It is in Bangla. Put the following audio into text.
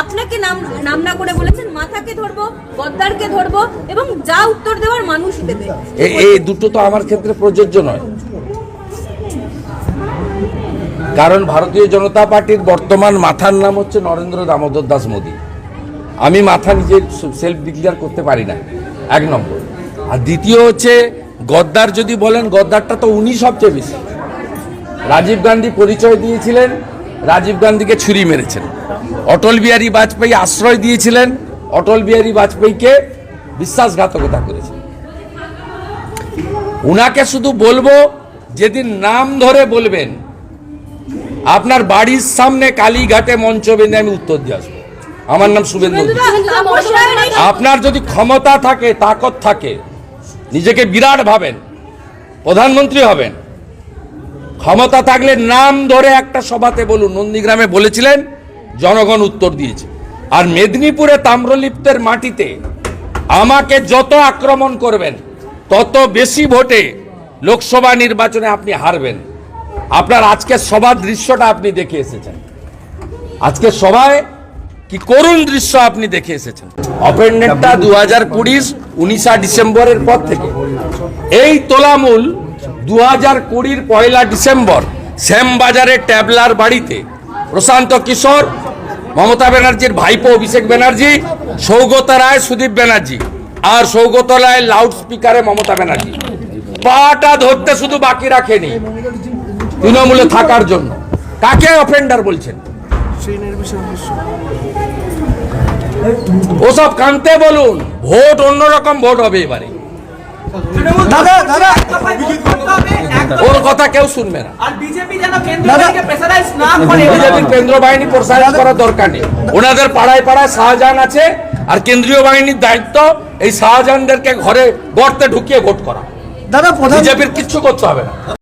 আপনাকে নাম নাম না করে বলেছেন, মাথাকে ধরবো ধরবো, এবং যা উত্তর দেওয়ার মানুষই দেবে। এই দুটো তো আমার ক্ষেত্রে প্রযোজ্য নয়। কারণ ভারতীয় জনতা পার্টির বর্তমান মাথার নাম হচ্ছে নরেন্দ্র দামোদর দাস মোদী। আমি মাথা নিজে সেলফ ডিক্লেয়ার করতে পারি না। এক নম্বর। আর দ্বিতীয় হচ্ছে, গদ্দার যদি বলেন, গদ্দারটা তো উনি সবচেয়ে বেশি। রাজীব গান্ধী পরিচয় দিয়েছিলেন রাজীব গান্ধীকে ছুরি মেরেছেন। অটল বিহারী বাজপেয়ী আশ্রয় দিয়েছিলেন। অটল বিহারী বাজপেয়ীকে বিশ্বাসঘাতকতা করেছেন। উনাকে শুধু বলব, যেদিন নাম ধরে বলবেন, আপনার বাড়ির সামনে কালীঘাটে মঞ্চ বেঁধে আমি উত্তর দিয়ে আসব। আমার নাম শুভেন্দু আপনার যদি ক্ষমতা থাকে, তাকত থাকে, নিজেকে বিরাট ভাবেন, প্রধানমন্ত্রী হবেন ক্ষমতা থাকলে নাম ধরে একটা সভাতে বলুন। নন্দীগ্রামে বলেছিলেন, জনগণ উত্তর দিয়েছে। আর মেদিনীপুরে তাম্রলিপ্তের মাটিতে আমাকে যত আক্রমণ করবেন, তত বেশি ভোটে লোকসভা নির্বাচনে আপনি হারবেন। আপনার আজকের সভার দৃশ্যটা আপনি দেখে এসেছেন। আজকে সভায় কি করুণ দৃশ্য আপনি দেখে এসেছেন। অপেন্ডেন্টটা দু হাজার কুড়ির উনিশা ডিসেম্বরের পর থেকে। এই তোলামূল দু হাজার কুড়ির পয়লা ডিসেম্বর শ্যামবাজারের ট্যাবলার বাড়িতে প্রশান্ত কিশোর, মমতা ব্যানার্জির ভাইপো অভিষেক ব্যানার্জি, সৌগত রায়, সুদীপ ব্যানার্জি আর সৌগত রায় লাউড স্পিকারে মমতা ব্যানার্জি। পাটা ধরতে শুধু বাকি রাখেনি তৃণমূলে থাকার জন্য। কাকে অফেন্ডার বলছেন? ওসব কানতে বলুন, ভোট অন্যরকম ভোট হবে এবারে। দাদা দাদা! কেউ শুনবে না। আর বিজেপি যেন কেন্দ্রীয় বাহিনীকে প্রেসারাইজ না করে বিজেপির কেন্দ্রীয় বাহিনী প্রসারিত করার দরকার নেই। ওনাদের পাড়ায় পাড়ায় শাহজাহান আছে আর কেন্দ্রীয় বাহিনীর দায়িত্ব এই শাহজাহানদেরকে ঘরে গর্তে ঢুকিয়ে ভোট করা। দাদা প্রধান বিজেপির কিচ্ছু করতে হবে না।